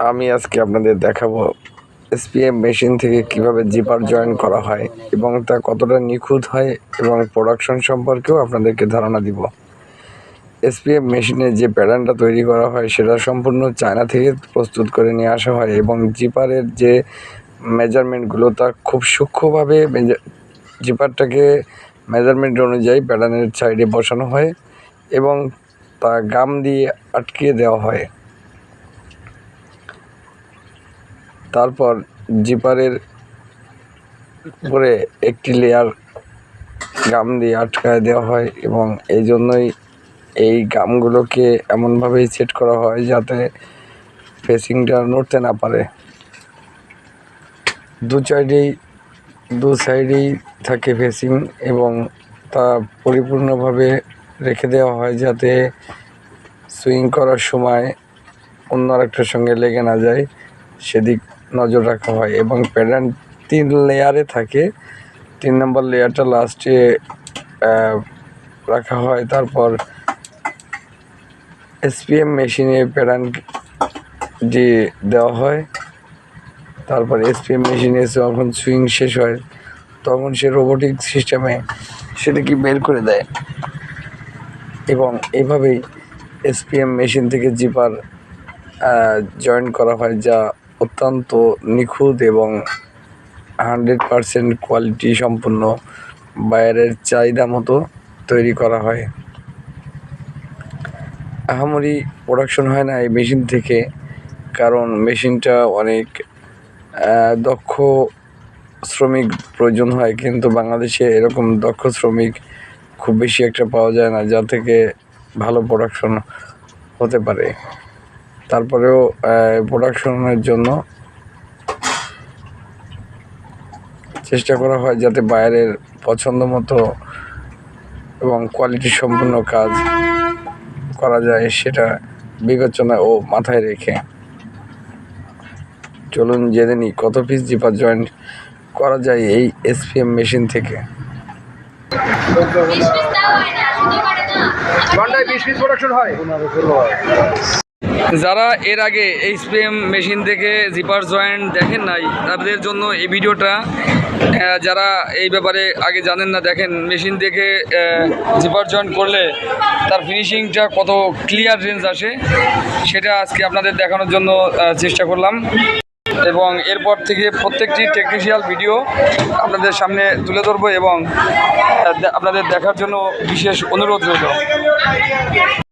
আমি আজকে আপনাদের দেখাবো এসপিএম মেশিন থেকে কীভাবে জিপার জয়েন করা হয় এবং তা কতটা নিখুঁত হয় এবং প্রোডাকশন সম্পর্কেও আপনাদেরকে ধারণা দিব। এসপিএম মেশিনে যে প্যাটার্নটা তৈরি করা হয় সেটা সম্পূর্ণ চায়না থেকে প্রস্তুত করে নিয়ে আসা হয় এবং জিপারের যে মেজারমেন্টগুলো তা খুব সূক্ষ্মভাবে জিপারটাকে মেজারমেন্ট অনুযায়ী প্যাটার্নের সাইডে বসানো হয় এবং তা গাম দিয়ে আটকিয়ে দেওয়া হয়। তারপর জিপারের উপরে একটি লেয়ার গাম দিয়ে আটকায় দেওয়া হয় এবং এই জন্যই এই গামগুলোকে এমনভাবেই সেট করা হয় যাতে ফেসিংটা নড়তে না পারে। দু সাইডেই দু সাইডেই থাকে ফেসিং এবং তা পরিপূর্ণভাবে রেখে দেওয়া হয় যাতে সুইং করার সময় অন্য আরেকটার সঙ্গে লেগে না যায়। সেদিক নজর রাখা হয় এবং প্যাটার্ন তিন লেয়ারে থাকে। তিন নম্বর লেয়ারটা লাস্টে রাখা হয়। তারপর এসপিএম মেশিনে প্যাটার্ন যে দেওয়া হয়, তারপর এসপিএম মেশিনে যখন সুইং শেষ হয়, তখন সে রোবোটিক সিস্টেমে সেটাকে বের করে দেয়। এবং এভাবেই এসপিএম মেশিন থেকে জিপার জয়েন করা হয়, যা অত্যন্ত নিখুঁত এবং হান্ড্রেড পারসেন্ট কোয়ালিটি সম্পূর্ণ বাইরের চাহিদা মতো তৈরি করা হয়। আহামরি প্রোডাকশন হয় না এই মেশিন থেকে, কারণ মেশিনটা অনেক দক্ষ শ্রমিক প্রয়োজন হয়, কিন্তু বাংলাদেশে এরকম দক্ষ শ্রমিক খুব বেশি একটা পাওয়া যায় না, যা থেকে ভালো প্রোডাকশন হতে পারে। তারপরেও প্রোডাকশনের জন্য চেষ্টা করা হয় যাতে বাইরের পছন্দ মতো এবং কোয়ালিটি সম্পূর্ণ কাজ করা যায় সেটা বিবেচনা ও মাথায় রেখে। চলুন জেনে নিই কত পিস জিপার জয়েন্ট করা যায় এই এসপিএম মেশিন থেকে। ঘন্টায় বিশ পিস প্রোডাকশন হয়। যারা এর আগে এই স্প্রেম মেশিন থেকে জিপার জয়েন্ট দেখেন নাই, তাদের জন্য এই ভিডিওটা যারা এই ব্যাপারে আগে জানেন না, দেখেন মেশিন থেকে জিপার জয়েন্ট করলে তার ফিনিশিংটা কত ক্লিয়ার রেঞ্জ আসে, সেটা আজকে আপনাদের দেখানোর জন্য চেষ্টা করলাম। এবং এরপর থেকে প্রত্যেকটি টেকনিশিয়াল ভিডিও আপনাদের সামনে তুলে ধরবো এবং আপনাদের দেখার জন্য বিশেষ অনুরোধ রইল।